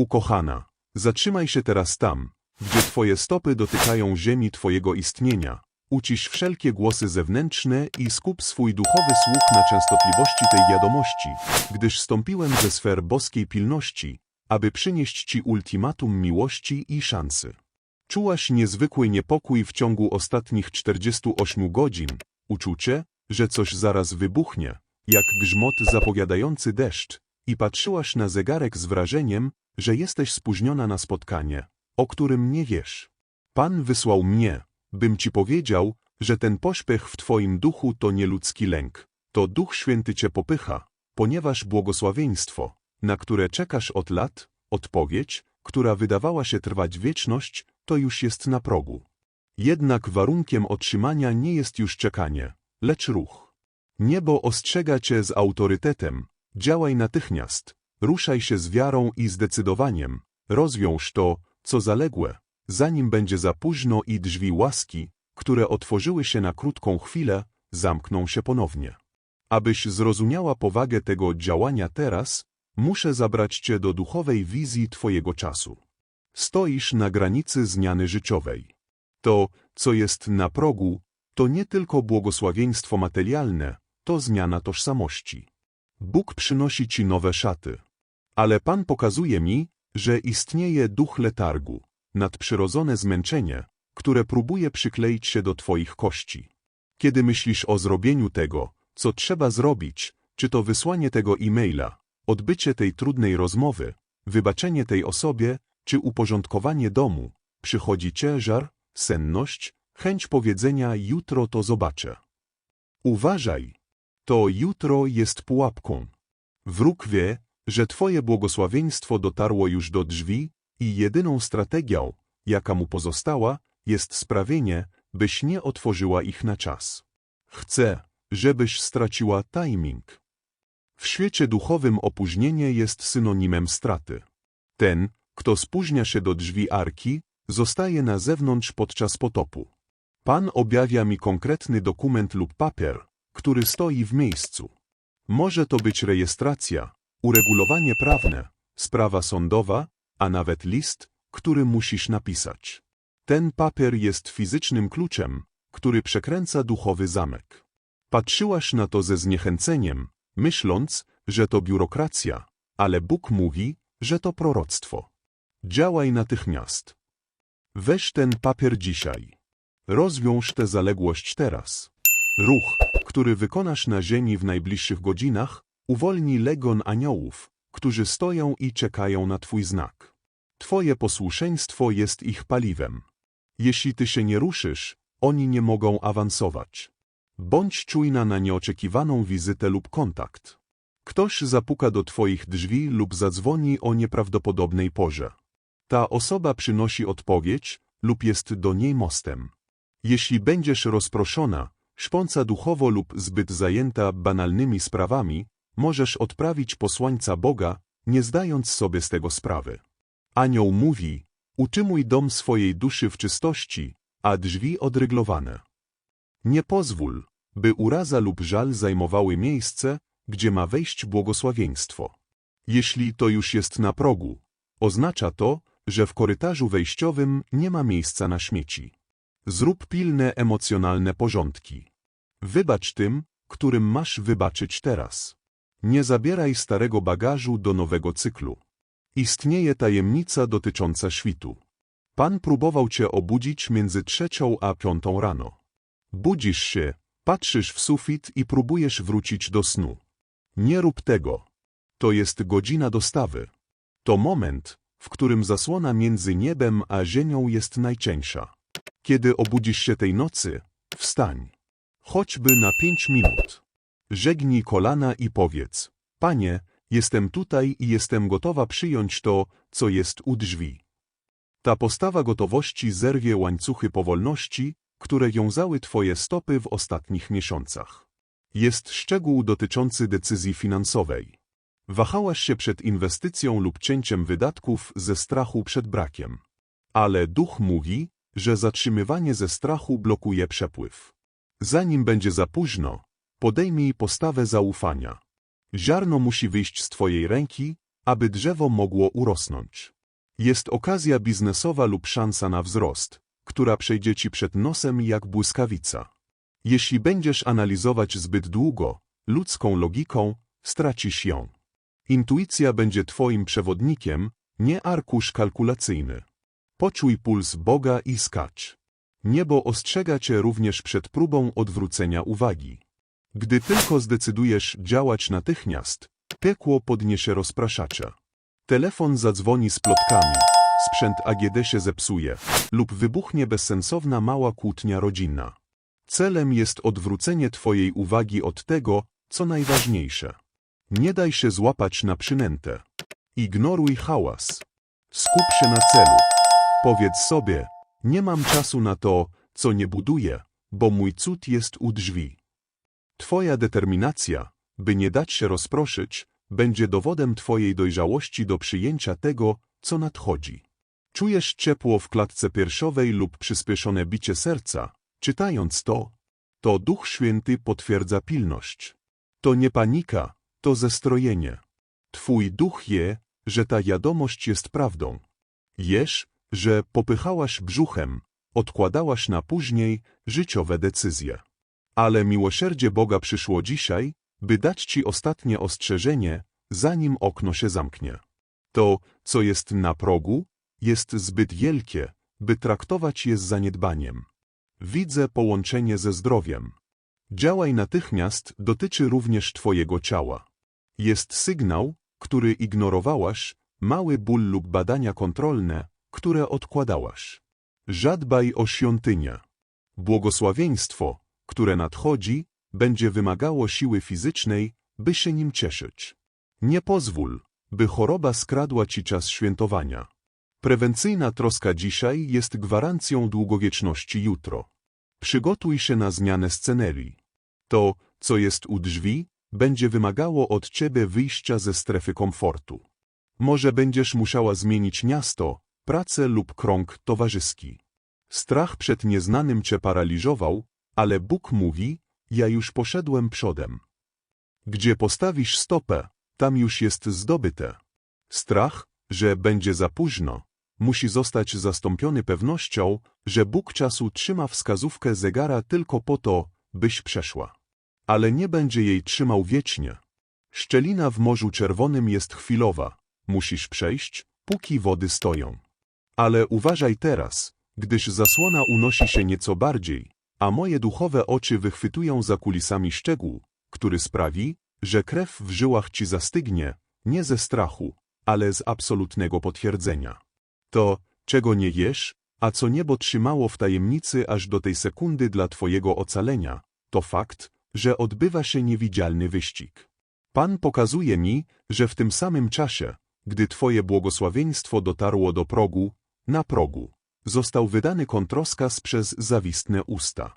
Ukochana, zatrzymaj się teraz tam, gdzie twoje stopy dotykają ziemi twojego istnienia. Ucisz wszelkie głosy zewnętrzne i skup swój duchowy słuch na częstotliwości tej wiadomości, gdyż stąpiłem ze sfer boskiej pilności, aby przynieść ci ultimatum miłości i szansy. Czułaś niezwykły niepokój w ciągu ostatnich 48 godzin, uczucie, że coś zaraz wybuchnie, jak grzmot zapowiadający deszcz, i patrzyłaś na zegarek z wrażeniem, że jesteś spóźniona na spotkanie, o którym nie wiesz. Pan wysłał mnie, bym ci powiedział, że ten pośpiech w twoim duchu to nie ludzki lęk, to Duch Święty cię popycha, ponieważ błogosławieństwo, na które czekasz od lat, odpowiedź, która wydawała się trwać wieczność, to już jest na progu. Jednak warunkiem otrzymania nie jest już czekanie, lecz ruch. Niebo ostrzega cię z autorytetem, działaj natychmiast, ruszaj się z wiarą i zdecydowaniem, rozwiąż to, co zaległe, zanim będzie za późno i drzwi łaski, które otworzyły się na krótką chwilę, zamkną się ponownie. Abyś zrozumiała powagę tego działania teraz, muszę zabrać cię do duchowej wizji twojego czasu. Stoisz na granicy zmiany życiowej. To, co jest na progu, to nie tylko błogosławieństwo materialne, to zmiana tożsamości. Bóg przynosi ci nowe szaty. Ale Pan pokazuje mi, że istnieje duch letargu, nadprzyrodzone zmęczenie, które próbuje przykleić się do twoich kości. Kiedy myślisz o zrobieniu tego, co trzeba zrobić, czy to wysłanie tego e-maila, odbycie tej trudnej rozmowy, wybaczenie tej osobie, czy uporządkowanie domu, przychodzi ciężar, senność, chęć powiedzenia jutro to zobaczę. Uważaj, to jutro jest pułapką. Wróg wie, że twoje błogosławieństwo dotarło już do drzwi i jedyną strategią, jaka mu pozostała, jest sprawienie, byś nie otworzyła ich na czas. Chce, żebyś straciła timing. W świecie duchowym opóźnienie jest synonimem straty. Ten, kto spóźnia się do drzwi arki, zostaje na zewnątrz podczas potopu. Pan objawia mi konkretny dokument lub papier, który stoi w miejscu. Może to być rejestracja, uregulowanie prawne, sprawa sądowa, a nawet list, który musisz napisać. Ten papier jest fizycznym kluczem, który przekręca duchowy zamek. Patrzyłaś na to ze zniechęceniem, myśląc, że to biurokracja, ale Bóg mówi, że to proroctwo. Działaj natychmiast. Weź ten papier dzisiaj. Rozwiąż tę zaległość teraz. Ruch, który wykonasz na ziemi w najbliższych godzinach, uwolni legon aniołów, którzy stoją i czekają na Twój znak. Twoje posłuszeństwo jest ich paliwem. Jeśli Ty się nie ruszysz, oni nie mogą awansować. Bądź czujna na nieoczekiwaną wizytę lub kontakt. Ktoś zapuka do Twoich drzwi lub zadzwoni o nieprawdopodobnej porze. Ta osoba przynosi odpowiedź lub jest do niej mostem. Jeśli będziesz rozproszona, szpąca duchowo lub zbyt zajęta banalnymi sprawami, możesz odprawić posłańca Boga, nie zdając sobie z tego sprawy. Anioł mówi, utrzymuj dom swojej duszy w czystości, a drzwi odryglowane. Nie pozwól, by uraza lub żal zajmowały miejsce, gdzie ma wejść błogosławieństwo. Jeśli to już jest na progu, oznacza to, że w korytarzu wejściowym nie ma miejsca na śmieci. Zrób pilne emocjonalne porządki. Wybacz tym, którym masz wybaczyć teraz. Nie zabieraj starego bagażu do nowego cyklu. Istnieje tajemnica dotycząca świtu. Pan próbował cię obudzić między trzecią a piątą rano. Budzisz się, patrzysz w sufit i próbujesz wrócić do snu. Nie rób tego. To jest godzina dostawy. To moment, w którym zasłona między niebem a ziemią jest najcieńsza. Kiedy obudzisz się tej nocy, wstań. Choćby na pięć minut. Żegnij kolana i powiedz, Panie, jestem tutaj i jestem gotowa przyjąć to, co jest u drzwi. Ta postawa gotowości zerwie łańcuchy powolności, które wiązały Twoje stopy w ostatnich miesiącach. Jest szczegół dotyczący decyzji finansowej. Wahałaś się przed inwestycją lub cięciem wydatków ze strachu przed brakiem. Ale duch mówi, że zatrzymywanie ze strachu blokuje przepływ. Zanim będzie za późno, podejmij postawę zaufania. Ziarno musi wyjść z Twojej ręki, aby drzewo mogło urosnąć. Jest okazja biznesowa lub szansa na wzrost, która przejdzie ci przed nosem jak błyskawica. Jeśli będziesz analizować zbyt długo, ludzką logiką, stracisz ją. Intuicja będzie twoim przewodnikiem, nie arkusz kalkulacyjny. Poczuj puls Boga i skacz. Niebo ostrzega cię również przed próbą odwrócenia uwagi. Gdy tylko zdecydujesz działać natychmiast, piekło podniesie rozpraszacza. Telefon zadzwoni z plotkami, sprzęt AGD się zepsuje lub wybuchnie bezsensowna mała kłótnia rodzinna. Celem jest odwrócenie twojej uwagi od tego, co najważniejsze. Nie daj się złapać na przynętę. Ignoruj hałas. Skup się na celu. Powiedz sobie, nie mam czasu na to, co nie buduję, bo mój cud jest u drzwi. Twoja determinacja, by nie dać się rozproszyć, będzie dowodem Twojej dojrzałości do przyjęcia tego, co nadchodzi. Czujesz ciepło w klatce piersiowej lub przyspieszone bicie serca, czytając to? To Duch Święty potwierdza pilność. To nie panika, to zestrojenie. Twój duch je, że ta wiadomość jest prawdą. Jesz, że popychałaś brzuchem, odkładałaś na później życiowe decyzje. Ale miłosierdzie Boga przyszło dzisiaj, by dać ci ostatnie ostrzeżenie, zanim okno się zamknie. To, co jest na progu, jest zbyt wielkie, by traktować je z zaniedbaniem. Widzę połączenie ze zdrowiem. Działaj natychmiast dotyczy również Twojego ciała. Jest sygnał, który ignorowałaś, mały ból lub badania kontrolne, które odkładałaś. Żadbaj o świątynię. Błogosławieństwo, które nadchodzi, będzie wymagało siły fizycznej, by się nim cieszyć. Nie pozwól, by choroba skradła ci czas świętowania. Prewencyjna troska dzisiaj jest gwarancją długowieczności jutro. Przygotuj się na zmianę scenerii. To, co jest u drzwi, będzie wymagało od ciebie wyjścia ze strefy komfortu. Może będziesz musiała zmienić miasto, pracę lub krąg towarzyski. Strach przed nieznanym cię paraliżował, ale Bóg mówi, ja już poszedłem przodem. Gdzie postawisz stopę, tam już jest zdobyte. Strach, że będzie za późno, musi zostać zastąpiony pewnością, że Bóg czasu trzyma wskazówkę zegara tylko po to, byś przeszła. Ale nie będzie jej trzymał wiecznie. Szczelina w Morzu Czerwonym jest chwilowa, musisz przejść, póki wody stoją. Ale uważaj teraz, gdyż zasłona unosi się nieco bardziej, a moje duchowe oczy wychwytują za kulisami szczegół, który sprawi, że krew w żyłach ci zastygnie, nie ze strachu, ale z absolutnego potwierdzenia. To, czego nie jesz, a co niebo trzymało w tajemnicy aż do tej sekundy dla twojego ocalenia, to fakt, że odbywa się niewidzialny wyścig. Pan pokazuje mi, że w tym samym czasie, gdy twoje błogosławieństwo dotarło do progu, na progu, został wydany kontroskaz przez zawistne usta.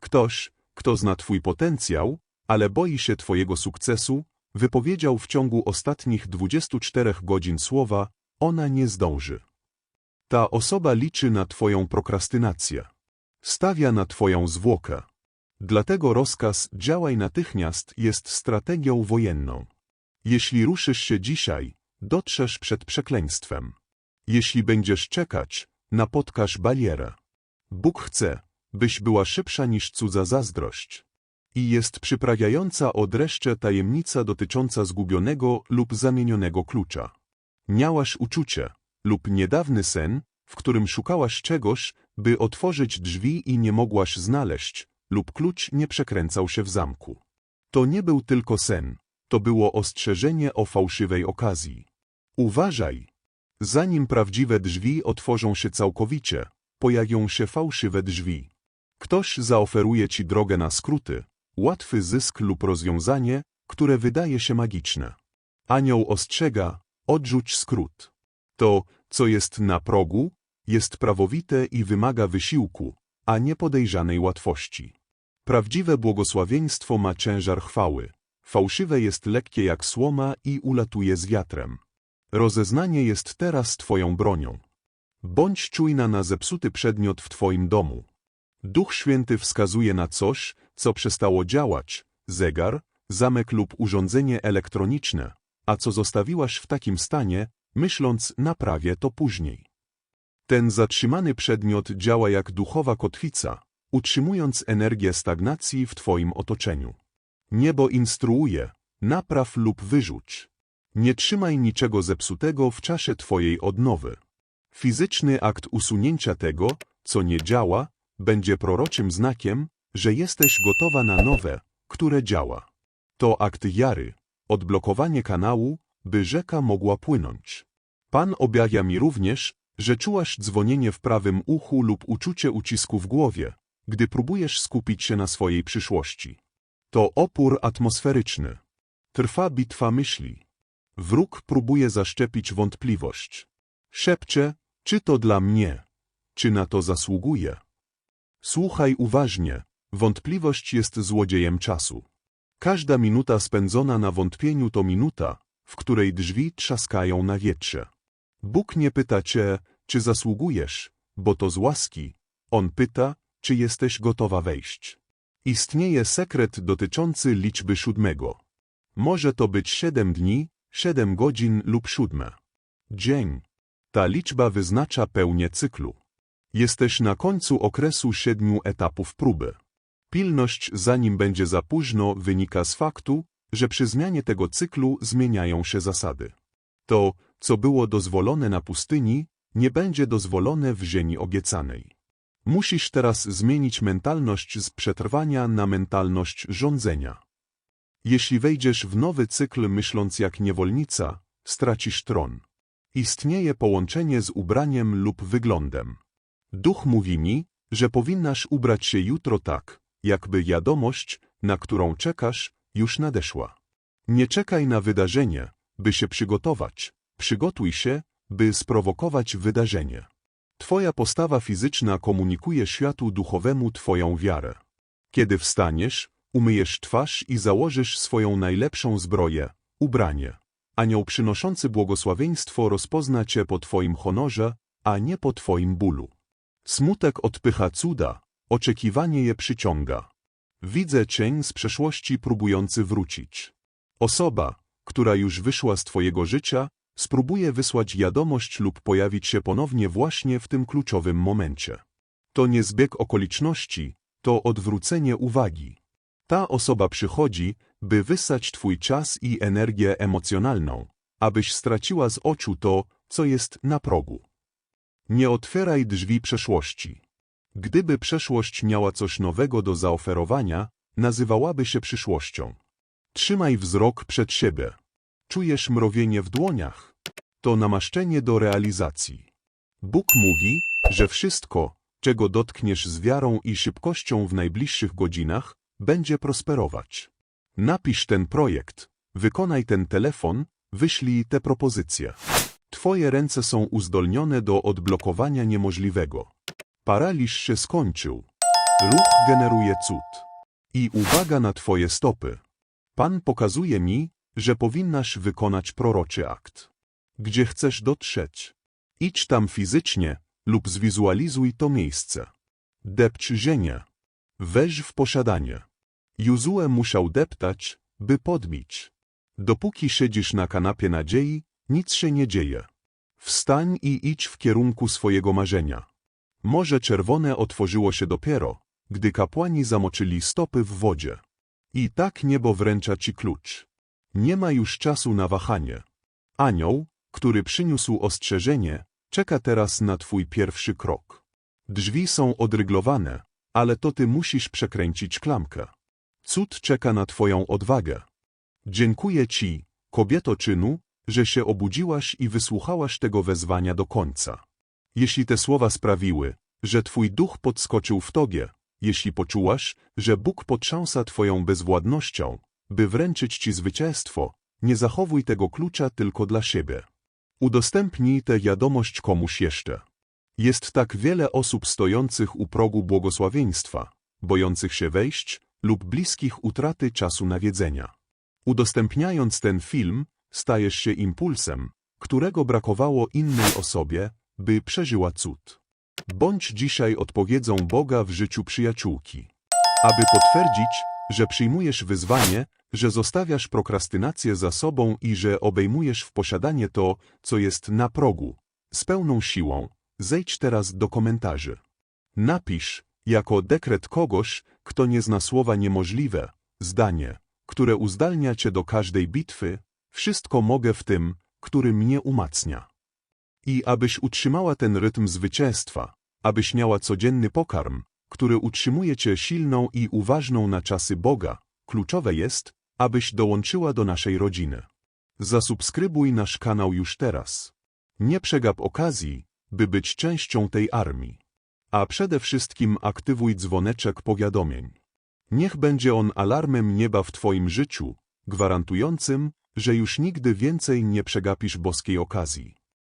Ktoś, kto zna twój potencjał, ale boi się twojego sukcesu, wypowiedział w ciągu ostatnich 24 godzin słowa, ona nie zdąży. Ta osoba liczy na twoją prokrastynację. Stawia na twoją zwłokę. Dlatego rozkaz działaj natychmiast jest strategią wojenną. Jeśli ruszysz się dzisiaj, dotrzesz przed przekleństwem. Jeśli będziesz czekać, napotkasz barierę. Bóg chce, byś była szybsza niż cudza zazdrość. I jest przyprawiająca od reszcze tajemnica dotycząca zgubionego lub zamienionego klucza. Miałaś uczucie lub niedawny sen, w którym szukałaś czegoś, by otworzyć drzwi i nie mogłaś znaleźć, lub klucz nie przekręcał się w zamku. To nie był tylko sen, to było ostrzeżenie o fałszywej okazji. Uważaj! Zanim prawdziwe drzwi otworzą się całkowicie, pojawią się fałszywe drzwi. Ktoś zaoferuje ci drogę na skróty, łatwy zysk lub rozwiązanie, które wydaje się magiczne. Anioł ostrzega, odrzuć skrót. To, co jest na progu, jest prawowite i wymaga wysiłku, a nie podejrzanej łatwości. Prawdziwe błogosławieństwo ma ciężar chwały, fałszywe jest lekkie jak słoma i ulatuje z wiatrem. Rozeznanie jest teraz Twoją bronią. Bądź czujna na zepsuty przedmiot w Twoim domu. Duch Święty wskazuje na coś, co przestało działać, zegar, zamek lub urządzenie elektroniczne, a co zostawiłaś w takim stanie, myśląc naprawię to później. Ten zatrzymany przedmiot działa jak duchowa kotwica, utrzymując energię stagnacji w Twoim otoczeniu. Niebo instruuje, napraw lub wyrzuć. Nie trzymaj niczego zepsutego w czasie Twojej odnowy. Fizyczny akt usunięcia tego, co nie działa, będzie proroczym znakiem, że jesteś gotowa na nowe, które działa. To akt jary, odblokowanie kanału, by rzeka mogła płynąć. Pan objawia mi również, że czułaś dzwonienie w prawym uchu lub uczucie ucisku w głowie, gdy próbujesz skupić się na swojej przyszłości. To opór atmosferyczny. Trwa bitwa myśli. Wróg próbuje zaszczepić wątpliwość. Szepcze, czy to dla mnie, czy na to zasługuje. Słuchaj uważnie, wątpliwość jest złodziejem czasu. Każda minuta spędzona na wątpieniu to minuta, w której drzwi trzaskają na wietrze. Bóg nie pyta cię, czy zasługujesz, bo to z łaski. On pyta, czy jesteś gotowa wejść. Istnieje sekret dotyczący liczby siódmego. Może to być siedem dni, siedem godzin lub siódme. Dzień. Ta liczba wyznacza pełnię cyklu. Jesteś na końcu okresu siedmiu etapów próby. Pilność zanim będzie za późno wynika z faktu, że przy zmianie tego cyklu zmieniają się zasady. To, co było dozwolone na pustyni, nie będzie dozwolone w ziemi obiecanej. Musisz teraz zmienić mentalność z przetrwania na mentalność rządzenia. Jeśli wejdziesz w nowy cykl myśląc jak niewolnica, stracisz tron. Istnieje połączenie z ubraniem lub wyglądem. Duch mówi mi, że powinnaś ubrać się jutro tak, jakby wiadomość, na którą czekasz, już nadeszła. Nie czekaj na wydarzenie, by się przygotować. Przygotuj się, by sprowokować wydarzenie. Twoja postawa fizyczna komunikuje światu duchowemu Twoją wiarę. Kiedy wstaniesz, umyjesz twarz i założysz swoją najlepszą zbroję, ubranie. Anioł przynoszący błogosławieństwo rozpozna Cię po Twoim honorze, a nie po Twoim bólu. Smutek odpycha cuda, oczekiwanie je przyciąga. Widzę cień z przeszłości próbujący wrócić. Osoba, która już wyszła z Twojego życia, spróbuje wysłać wiadomość lub pojawić się ponownie właśnie w tym kluczowym momencie. To nie zbieg okoliczności, to odwrócenie uwagi. Ta osoba przychodzi, by wysać Twój czas i energię emocjonalną, abyś straciła z oczu to, co jest na progu. Nie otwieraj drzwi przeszłości. Gdyby przeszłość miała coś nowego do zaoferowania, nazywałaby się przyszłością. Trzymaj wzrok przed siebie. Czujesz mrowienie w dłoniach? To namaszczenie do realizacji. Bóg mówi, że wszystko, czego dotkniesz z wiarą i szybkością w najbliższych godzinach, będzie prosperować. Napisz ten projekt, wykonaj ten telefon, wyślij te propozycje. Twoje ręce są uzdolnione do odblokowania niemożliwego. Paraliż się skończył. Ruch generuje cud. I uwaga na Twoje stopy. Pan pokazuje mi, że powinnaś wykonać proroczy akt. Gdzie chcesz dotrzeć? Idź tam fizycznie lub zwizualizuj to miejsce. Depcz ziemię. Weź w posiadanie. Juzue musiał deptać, by podbić. Dopóki siedzisz na kanapie nadziei, nic się nie dzieje. Wstań i idź w kierunku swojego marzenia. Morze Czerwone otworzyło się dopiero, gdy kapłani zamoczyli stopy w wodzie. I tak niebo wręcza ci klucz. Nie ma już czasu na wahanie. Anioł, który przyniósł ostrzeżenie, czeka teraz na twój pierwszy krok. Drzwi są odryglowane, ale to ty musisz przekręcić klamkę. Cud czeka na twoją odwagę. Dziękuję ci, kobieto czynu, że się obudziłaś i wysłuchałaś tego wezwania do końca. Jeśli te słowa sprawiły, że twój duch podskoczył w tobie, jeśli poczułaś, że Bóg potrząsa twoją bezwładnością, by wręczyć ci zwycięstwo, nie zachowuj tego klucza tylko dla siebie. Udostępnij tę wiadomość komuś jeszcze. Jest tak wiele osób stojących u progu błogosławieństwa, bojących się wejść lub bliskich utraty czasu nawiedzenia. Udostępniając ten film, stajesz się impulsem, którego brakowało innej osobie, by przeżyła cud. Bądź dzisiaj odpowiedzią Boga w życiu przyjaciółki. Aby potwierdzić, że przyjmujesz wyzwanie, że zostawiasz prokrastynację za sobą i że obejmujesz w posiadanie to, co jest na progu. Z pełną siłą. Zejdź teraz do komentarzy. Napisz, jako dekret kogoś, kto nie zna słowa niemożliwe, zdanie, które uzdalnia cię do każdej bitwy, wszystko mogę w tym, który mnie umacnia. I abyś utrzymała ten rytm zwycięstwa, abyś miała codzienny pokarm, który utrzymuje cię silną i uważną na czasy Boga, kluczowe jest, abyś dołączyła do naszej rodziny. Zasubskrybuj nasz kanał już teraz. Nie przegap okazji, by być częścią tej armii. A przede wszystkim aktywuj dzwoneczek powiadomień. Niech będzie on alarmem nieba w Twoim życiu, gwarantującym, że już nigdy więcej nie przegapisz boskiej okazji.